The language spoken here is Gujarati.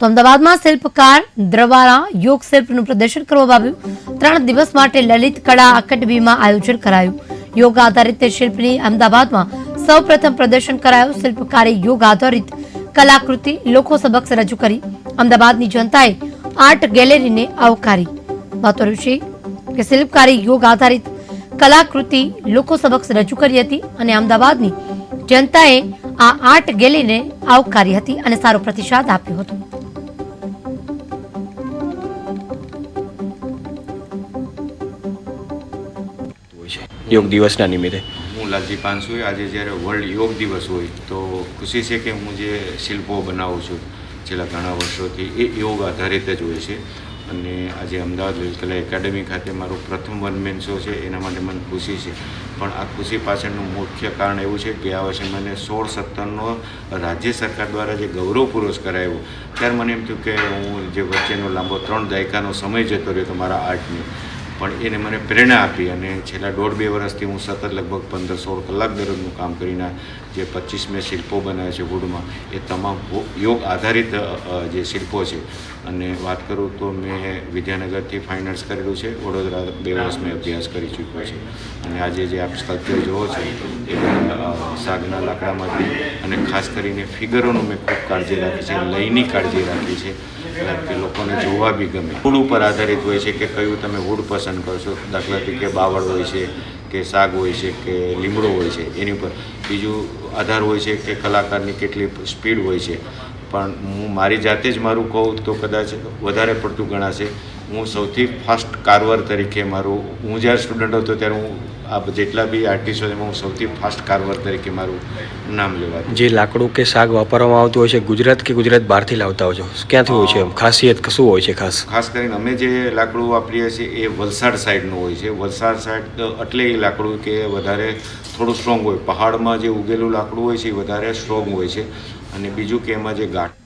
તો અમદાવાદમાં શિલ્પકાર દ્રવારા યોગ શિલ્પનું પ્રદર્શન કરવામાં આવ્યું. ત્રણ દિવસ માટે લલિત કળા એકેડમીમાં આયોજન કરાયું. યોગ આધારિત શિલ્પની અમદાવાદમાં સૌપ્રથમ પ્રદર્શન કરાયું. શિલ્પકારે યોગ આધારિત કલાકૃતિ લોકો સમક્ષ રજૂ કરી. અમદાવાદની જનતાએ આર્ટ ગેલેરીને આવકારી. મહત્વનું છે કે શિલ્પકારે યોગ આધારિત કલાકૃતિ લોકો સમક્ષ રજૂ કરી હતી અને અમદાવાદની જનતાએ આ આર્ટ ગેલેરીને આવકારી હતી અને સારો પ્રતિસાદ આપ્યો હતો. યોગ દિવસના નિમિત્તે. હું લાલજી પાનસુએ આજે જ્યારે વર્લ્ડ યોગ દિવસ હોય તો ખુશી છે કે હું જે શિલ્પો બનાવું છું, છેલ્લા ઘણા વર્ષોથી, એ યોગ આધારિત જ હોય છે. અને આજે અમદાવાદ લલિતકલા એકેડમી ખાતે મારું પ્રથમ વન મેન શો છે, એના માટે મને ખુશી છે. પણ આ ખુશી પાછળનું મુખ્ય કારણ એવું છે કે આ વર્ષે મને સોળ સત્તરનો રાજ્ય સરકાર દ્વારા જે ગૌરવ પુરસ્કાર આવ્યો ત્યારે મને એમ થયું કે હું જે વચ્ચેનો લાંબો ત્રણ દાયકાનો સમય જતો રહ્યો તો મારા આર્ટની. પણ એને મને પ્રેરણા આપી અને છેલ્લા દોઢ બે વર્ષથી હું સતત લગભગ પંદર સોળ કલાક દરરોજનું કામ કરીને જે પચીસ મેં શિલ્પો બનાવ્યા છે વુડમાં એ તમામ યોગ આધારિત જે શિલ્પો છે. અને વાત કરું તો મેં વિદ્યાનગરથી ફાઇન આર્ટ્સ કરેલું છે. વડોદરા બે વર્ષ મેં અભ્યાસ કરી ચૂક્યો છે. અને આજે જે આપ સ્કલ્પચર જોવો છો, એ સાગના લાકડામાંથી અને ખાસ કરીને ફિગરોનું મેં ખૂબ કાળજી રાખી છે. લયની કાળજી રાખી છે. કે લોકોને જોવા બી ગમે. વુડ ઉપર આધારિત હોય છે કે કયું તમે વુડ પસંદ કરશો દાખલા તરીકે બાવળ હોય છે, કે શાક હોય છે, કે લીમડો હોય છે, એની ઉપર. બીજું આધાર હોય છે કે કલાકારની કેટલી સ્પીડ હોય છે. પણ હું મારી જાતે જ મારું કહું તો કદાચ વધારે પડતું ગણાશે. હું સૌથી ફાસ્ટ કારવર તરીકે મારું, હું જ્યારે સ્ટુડન્ટ હતો ત્યારે હું આ જેટલા બી આર્ટિસ્ટો એમાં હું સૌથી ફાસ્ટ કારવર તરીકે મારું નામ લેવાતું. જે લાકડું કે શાક વાપરવામાં આવતું હોય છે ગુજરાત કે ગુજરાત બહારથી લાવતા હોય છે? ક્યાંથી હોય છે? એમ ખાસિયત શું હોય છે ખાસ? ખાસ કરીને અમે જે લાકડું વાપરીએ છીએ એ વલસાડ સાઈડનું હોય છે. વલસાડ સાઈડ એટલે એ લાકડું કે વધારે થોડું સ્ટ્રોંગ હોય. પહાડમાં જે ઉગેલું લાકડું હોય છે એ વધારે સ્ટ્રોંગ હોય છે. અને બીજું કે એમાં જે ગાંઠ